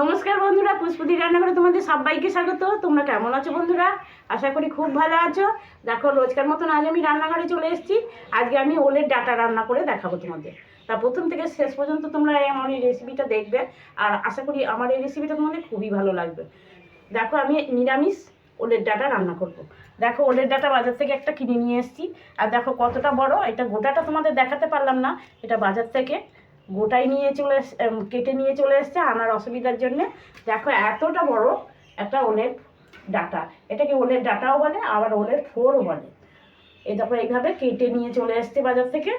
নমস্কার বন্ধুরা পুষ্পদি রান্নাঘরে তোমাদের সবাইকে স্বাগত। তোমরা কেমন আছো বন্ধুরা? আশা করি খুব ভালো আছো। দেখো, রোজকার মতন আজ আমি রান্নাঘরে চলে এসেছি। আজকে আমি ওলের ডাটা রান্না করে দেখাবো তোমাদের। তা প্রথম থেকে শেষ পর্যন্ত তোমরা আমার এই রেসিপিটা দেখবে। আর আশা করি আমার এই রেসিপিটা তোমাদের খুবই ভালো লাগবে। দেখো, আমি নিরামিষ ওলের ডাটা রান্না করব। দেখো, ওলের ডাটা বাজার থেকে একটা কিনে নিয়ে এসেছি। আর দেখো, কতটা বড়, এটা গোটাটা তোমাদের দেখাতে পারলাম না। এটা বাজার থেকে। গোটাই নিয়ে চলে কেটে নিয়ে চলে এসছে আনার অসুবিধার জন্যে। দেখো এতটা বড় একটা ওলের ডাটা। এটাকে ওলের ডাটাও বলে, আবার ওলের ফোরও বলে। এই দেখো এইভাবে কেটে নিয়ে চলে এসছে বাজার থেকে।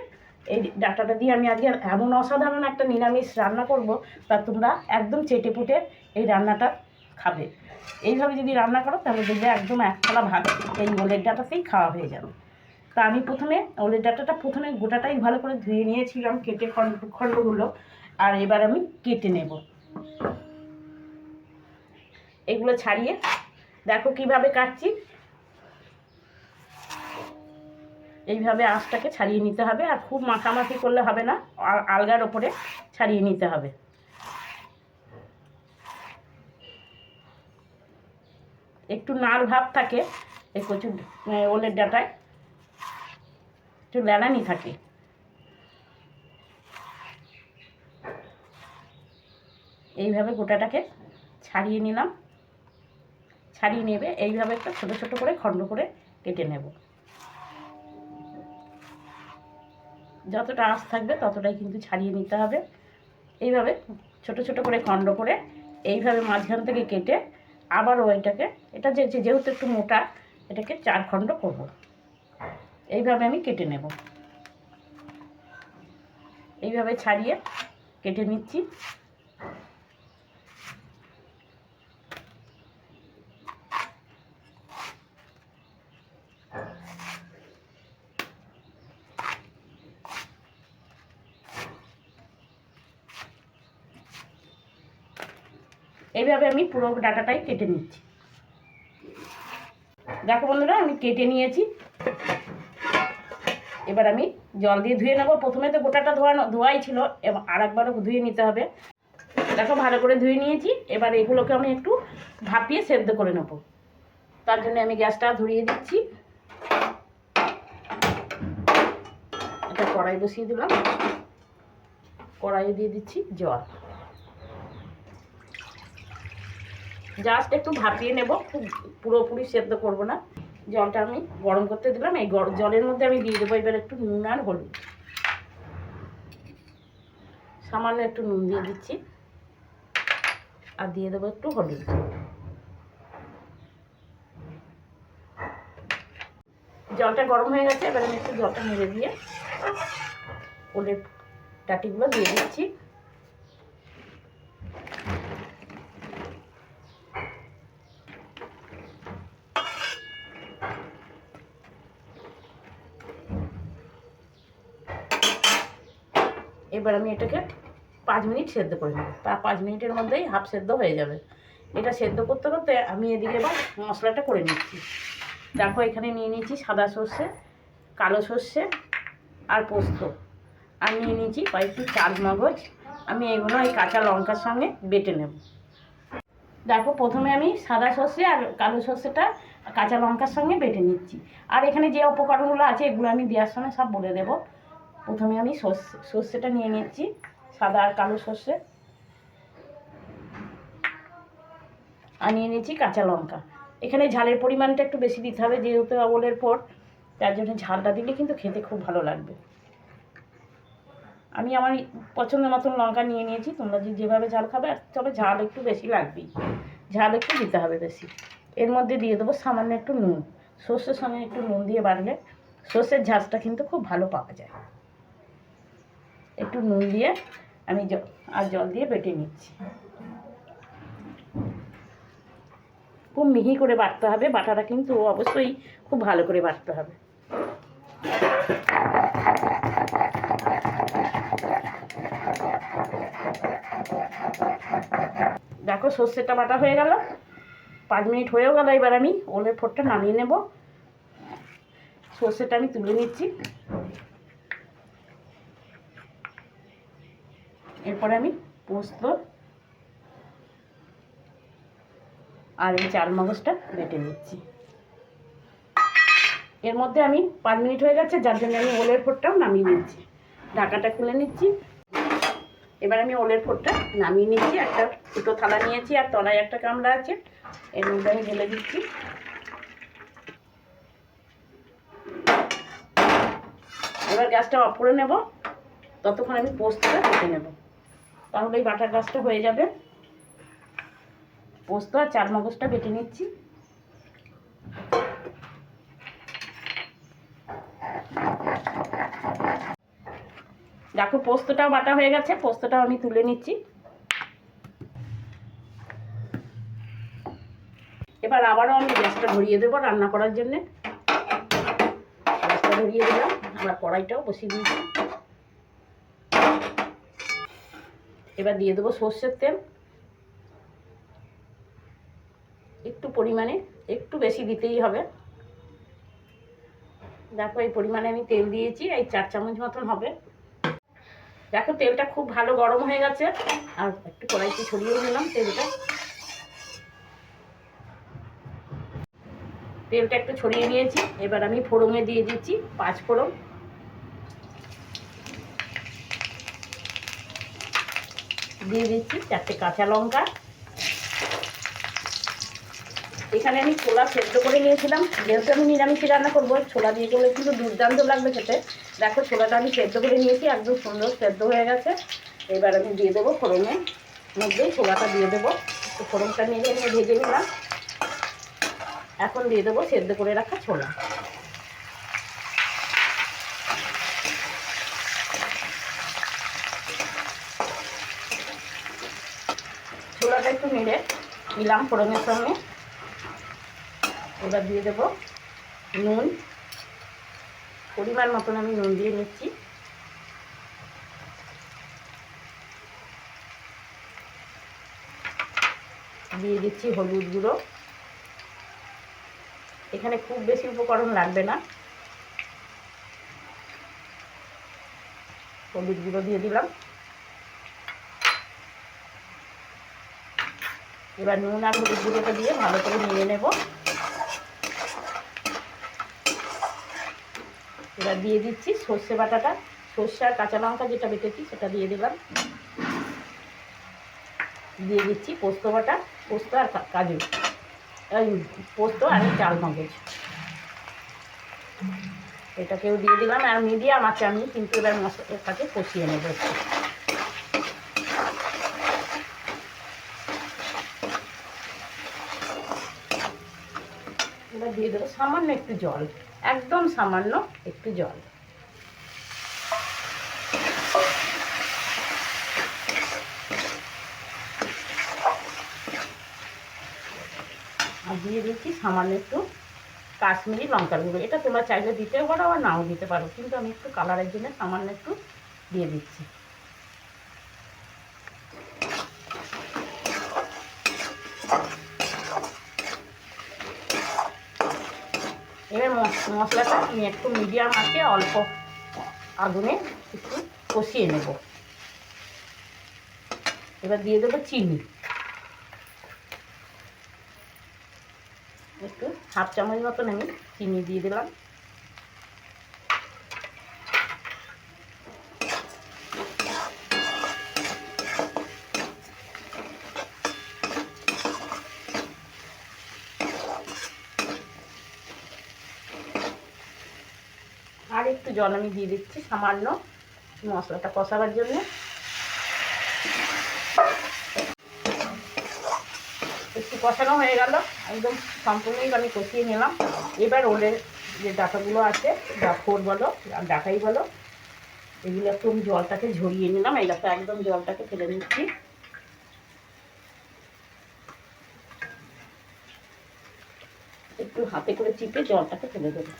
এই ডাটাটা দিয়ে আমি আজকে এমন অসাধারণ একটা নিরামিষ রান্না করব তা তোমরা একদম চেটে পুটে এই রান্নাটা খাবে। এইভাবে যদি রান্না করো তাহলে দেখবে একদম এক থালা ভাত। এই ওলের ডাটাতেই খাওয়া হয়ে যাবে। তা আমি প্রথমে ওলের ডাটাটা প্রথমে গোটাটাই ভালো করে ধুয়ে নিয়েছিলাম, কেটে খণ্ড খণ্ডগুলো। আর এবার আমি কেটে নেব। এগুলো ছাড়িয়ে দেখো কীভাবে কাটছি। এইভাবে আঁশটাকে ছাড়িয়ে নিতে হবে, আর খুব মাখামাখি করলে হবে না আলগার ওপরে ছাড়িয়ে নিতে হবে। একটু নাল ভাব থাকে এই কচুর ওলের ডাটায়। একটু লেলানি থাকে। এইভাবে গোটাটাকে ছাড়িয়ে নিলাম। ছাড়িয়ে নেবে, এইভাবে একটা ছোটো ছোটো করে খণ্ড করে কেটে নেব। যতটা আঁশ থাকবে ততটাই কিন্তু ছাড়িয়ে নিতে হবে। এইভাবে ছোট ছোট করে খণ্ড করে এইভাবে মাঝখান থেকে কেটে আবার ওইটাকে এটা যেহেতু একটু মোটা, এটাকে চার খণ্ড করব। এইভাবে আমি কেটে নেব। এইভাবে ছাড়িয়ে কেটে নিচ্ছি। এইভাবে আমি পুরো ডাটাটাই কেটে নিচ্ছি। দেখো বন্ধুরা, আমি কেটে নিয়েছি। এবার আমি জল দিয়ে ধুয়ে নেব। প্রথমে তো গোটাটা ধোয়ানো ধোয়াই ছিল, এবার আর একবারও ধুয়ে নিতে হবে। দেখো, ভালো করে ধুয়ে নিয়েছি। এবার এগুলোকে আমি একটু ভাপিয়ে সেদ্ধ করে নেব। তার জন্য আমি গ্যাসটা ধরিয়ে দিচ্ছি। এটা কড়াই বসিয়ে দিলাম। কড়াইয়ে দিয়ে দিচ্ছি জল। জাস্ট একটু ভাপিয়ে নেব। খুব পুরোপুরি সেদ্ধ করব না। জলটা আমি গরম করতে দিলাম। এই জলের মধ্যে আমি দিয়ে দেবো এবার একটু নুন আর হলুদ। সামান্য একটু নুন দিয়ে দিচ্ছি। আর দিয়ে দেবো একটু হলুদ। জলটা গরম হয়ে গেছে, এবার আমি একটু জলটা মেরে দিয়ে ওলের টাটিগুলো দিয়ে দিচ্ছি। এবার আমি এটাকে পাঁচ মিনিট সেদ্ধ করে নেব। তা পাঁচ মিনিটের মধ্যেই হাফ সেদ্ধ হয়ে যাবে। এটা সেদ্ধ করতে করতে আমি এদিকে এবার মশলাটা করে নিচ্ছি। দেখো এখানে নিয়ে নিয়েছি সাদা সর্ষে, কালো সর্ষে আর পোস্ত। আর নিয়ে নিয়েছি কয়েকটি চাল মগজ। আমি এগুলো এই কাঁচা লঙ্কার সঙ্গে বেটে নেব। দেখো প্রথমে আমি সাদা সর্ষে আর কালো সর্ষেটা কাঁচা লঙ্কার সঙ্গে বেটে নিচ্ছি। আর এখানে যে উপকরণগুলো আছে এগুলো আমি দেওয়ার সময় সব বলে দেবো। প্রথমে আমি সর্ষে, সর্ষেটা নিয়ে নিচ্ছি, সাদা আর কালো সর্ষে। আর নিয়ে নিচ্ছি কাঁচা লঙ্কা। এখানে ঝালের পরিমাণটা একটু বেশি দিতে হবে, যেহেতু আবলের পর, তার জন্য ঝালটা দিলে কিন্তু খেতে খুব ভালো লাগবে। আমি আমার পছন্দ মতন লঙ্কা নিয়ে নিয়েছি, তোমরা যে যেভাবে ঝাল খাবে, আর তবে ঝাল একটু বেশি লাগবেই। ঝাল একটু দিতে হবে বেশি। এর মধ্যে দিয়ে দেবো সামান্য একটু নুন। সর্ষের সঙ্গে একটু নুন দিয়ে বাড়লে সর্ষের ঝাঁজটা কিন্তু খুব ভালো পাওয়া যায়। একটু নুন দিয়ে আমি আর জল দিয়ে বেটে নিচ্ছি। খুব মিহি করে বাটতে হবে, বাটাটা কিন্তু অবশ্যই খুব ভালো করে বাটতে হবে। দেখো সর্ষেটা বাটা হয়ে গেল। পাঁচ মিনিট হয়েও গেল এবার আমি ওলের ফোরটা নামিয়ে নেব। সর্ষেটা আমি তুলে নিচ্ছি। এরপরে আমি পোস্ত আর এই চাল মগজটা বেটে নিচ্ছি। এর মধ্যে আমি পাঁচ মিনিট হয়ে গেছে, যার জন্য আমি ওলের ফোরটাও নামিয়ে নিচ্ছি। ঢাকাটা খুলে নিচ্ছি। এবার আমি ওলের ফোরটা নামিয়ে নিচ্ছি। একটা ফুটো থালা নিয়েছি আর তলায় একটা কামড়া আছে। এর মধ্যে আমি ঢেলে দিচ্ছি। এবার গ্যাসটা অফ করে নেব। ততক্ষণ আমি পোস্তটা কেটে নেব। তাহলে এই বাটার গাছটা হয়ে যাবে। পোস্ত আর চার মগজটা বেটে নিচ্ছি। দেখো, পোস্তটাও বাটা হয়ে গেছে, পোস্তটাও আমি তুলে নিচ্ছি। এবার আবারও আমি গ্যাসটা ধরিয়ে দেবো রান্না করার জন্যে। গ্যাসটা ধরিয়ে দিলাম আবার কড়াইটাও বসিয়ে দিয়েছি। এবার দিয়ে দেবো সর্ষের তেল। একটু পরিমাণে, একটু বেশি দিতেই হবে। দেখো, এই পরিমাণে আমি তেল দিয়েছি, এই চার চামচ মতন হবে। দেখো, তেলটা খুব ভালো গরম হয়ে গেছে। আর একটু কড়াইতে ছড়িয়ে নিলাম তেলটা। তেলটা একটু ছড়িয়ে নিয়েছি। এবার আমি ফোড়নে দিয়ে দিচ্ছি পাঁচ ফোড়ন। দিয়ে দিচ্ছি চারটে কাঁচা লঙ্কা। এখানে আমি ছোলা সেদ্ধ করে নিয়েছিলাম। যেহেতু আমি নিরামিষ রান্না করব ছোলা দিয়ে করলে কিন্তু দুর্দান্ত লাগবে খেতে। দেখো, ছোলাটা আমি সেদ্ধ করে নিয়েছি, একদম সুন্দর সেদ্ধ হয়ে গেছে। এবার আমি দিয়ে দেবো ফোড়নের মধ্যেই ছোলাটা দিয়ে দেবো। তো ফোড়নটা নিয়ে নিয়ে ভেজে নিলাম। এখন দিয়ে দেবো সেদ্ধ করে রাখা ছোলা। ছোলাটা একটু নেড়ে নিলাম ফোড়নের সঙ্গে। এবার দিয়ে দেবো নুন। পরিমাণ মতন আমি নুন দিয়ে নিচ্ছি। দিয়ে দিচ্ছি হলুদ গুঁড়ো। এখানে খুব বেশি উপকরণ লাগবে না। হলুদ গুঁড়ো দিয়ে দিলাম। এবার নুন আর হলুদ গুঁড়োটা দিয়ে ভালো করে নিয়ে নেব। এবার দিয়ে দিচ্ছি সর্ষে বাটাটা। সর্ষে আর কাঁচা লঙ্কা যেটা বেটেছি সেটা দিয়ে দিলাম। দিয়ে দিচ্ছি পোস্ত বাটা, পোস্ত আর কাজু। পোস্ত আর চাল মগজ। এটাকেও দিয়ে দিলাম। আর মিডিয়াম আছে আমি, কিন্তু এবার মশলার সাথে কষিয়ে নেব। এবার দিয়ে দেবো। সামান্য একটু জল, একদম সামান্য একটু জল। আর দিয়ে দিচ্ছি সামান্য একটু কাশ্মীরি লঙ্কার গুঁড়ো। এটা তোমরা চাইলে দিতেও পারো আবার নাও দিতে পারো, কিন্তু আমি একটু কালারের জন্য সামান্য একটু দিয়ে দিচ্ছি। এবার মশ- মশলাটা আমি একটু মিডিয়াম আছে অল্প আগুনে একটু কষিয়ে নেব। এবার দিয়ে দেবো চিনি। একটু হাফ চামচ মতন আমি চিনি দিয়ে দিলাম আর একটু জল আমি দিয়ে দিচ্ছি সামান্য মশলাটা কষাবার জন্য। একটু কষানো হয়ে গেল, একদম সম্পূর্ণই আমি কষিয়ে নিলাম। এবার ওলের যে ডাটাগুলো আছে বা ফোর বলো ডাটাই বলো, এগুলো একটু আমি জলটাকে ঝরিয়ে নিলাম। এই দেখো, একদম জলটাকে ফেলে নিচ্ছি একটু হাতে করে চিপে জলটাকে ফেলে দেবো।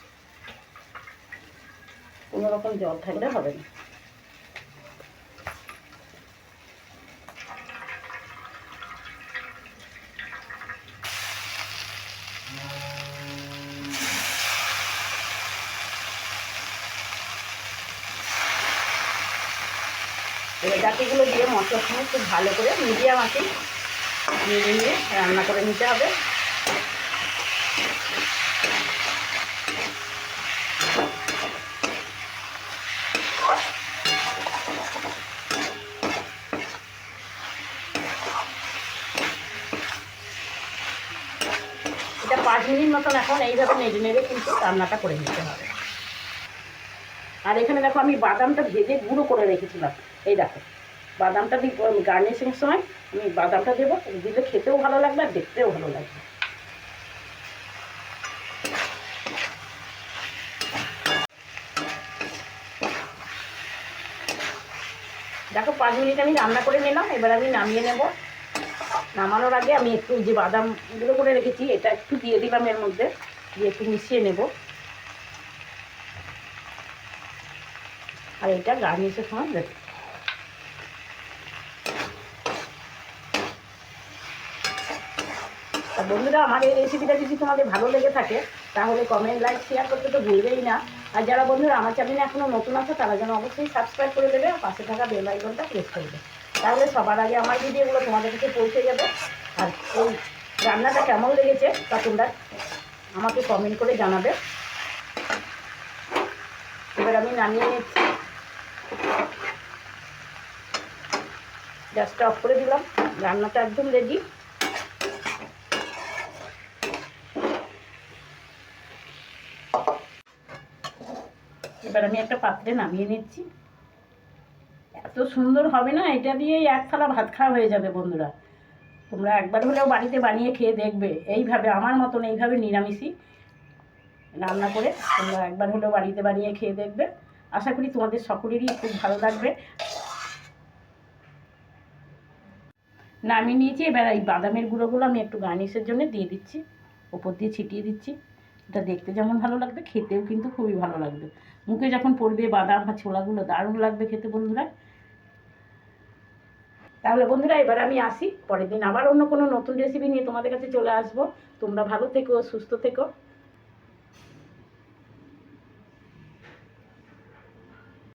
কোনো রকম জল থাকলে হবে না। ডাটিগুলো দিয়ে মশলার খুব ভালো করে মিডিয়াম আছে নিয়ে নিয়ে রান্না করে নিতে হবে মিনিট মতন এখন এইভাবে নেড়ে নেড়ে কিন্তু রান্নাটা করে নিতে হবে। আর এখানে দেখো আমি বাদামটা ভেজে গুঁড়ো করে রেখেছিলাম। এই দেখো, বাদামটা দিই গার্নিশিং সময় আমি বাদামটা দেবো। দিলে খেতেও ভালো লাগবে আর দেখতেও ভালো লাগবে। দেখো, পাঁচ মিনিট আমি রান্না করে নিলাম, এবার আমি নামিয়ে নেব। নামানোর আগে আমি একটু যে বাদামগুলো করে রেখেছি, এটা একটু দিয়ে দিলাম এর মধ্যে, দিয়ে একটু মিশিয়ে নেব। আর এটা গার্নিশের সময় তা বন্ধুরা, আমার এই রেসিপিটা যদি তোমাদের ভালো লেগে থাকে, তাহলে কমেন্ট লাইক শেয়ার করতে তো ভুলবেই না। আর যারা বন্ধুরা আমার চ্যানেলে এখনও নতুন আছে, তারা যেন অবশ্যই সাবস্ক্রাইব করে দেবে আর পাশে থাকা বেল আইকনটা প্রেস করবে তাহলে সবার আগে আমার ভিডিওগুলো তোমাদের কাছে পৌঁছে যাবে। আর এই রান্নাটা কেমন লেগেছে তা তোমরা আমাকে কমেন্ট করে জানাবে। এবার আমি নামিয়ে নিচ্ছি। গ্যাসটা অফ করে দিলাম। রান্নাটা একদম রেডি এবার আমি একটা পাত্রে নামিয়ে নিচ্ছি। এত সুন্দর হবে না? এটা দিয়েই এক থালা ভাত খাওয়া হয়ে যাবে বন্ধুরা। তোমরা একবার হলেও বাড়িতে বানিয়ে খেয়ে দেখবে। এইভাবে, আমার মতন এইভাবে নিরামিষই রান্না করে তোমরা একবার হলেও বাড়িতে বানিয়ে খেয়ে দেখবে। আশা করি তোমাদের সকলেরই খুব ভালো লাগবে। নামিয়ে নিয়েছি, এবার এই বাদামের গুঁড়োগুলো আমি একটু গার্নিশের জন্য দিয়ে দিচ্ছি। ওপর দিয়ে ছিটিয়ে দিচ্ছি। এটা দেখতে যেমন ভালো লাগবে, খেতেও কিন্তু খুবই ভালো লাগবে। মুখে যখন পড়বে বাদাম বা ছোলাগুলো, দারুণ লাগবে খেতে বন্ধুরা। তাহলে বন্ধুরা, এবার আমি আসি, পরের দিন আবার অন্য কোনো নতুন রেসিপি নিয়ে তোমাদের কাছে চলে আসব। তোমরা ভালো থেকো, সুস্থ থেকো।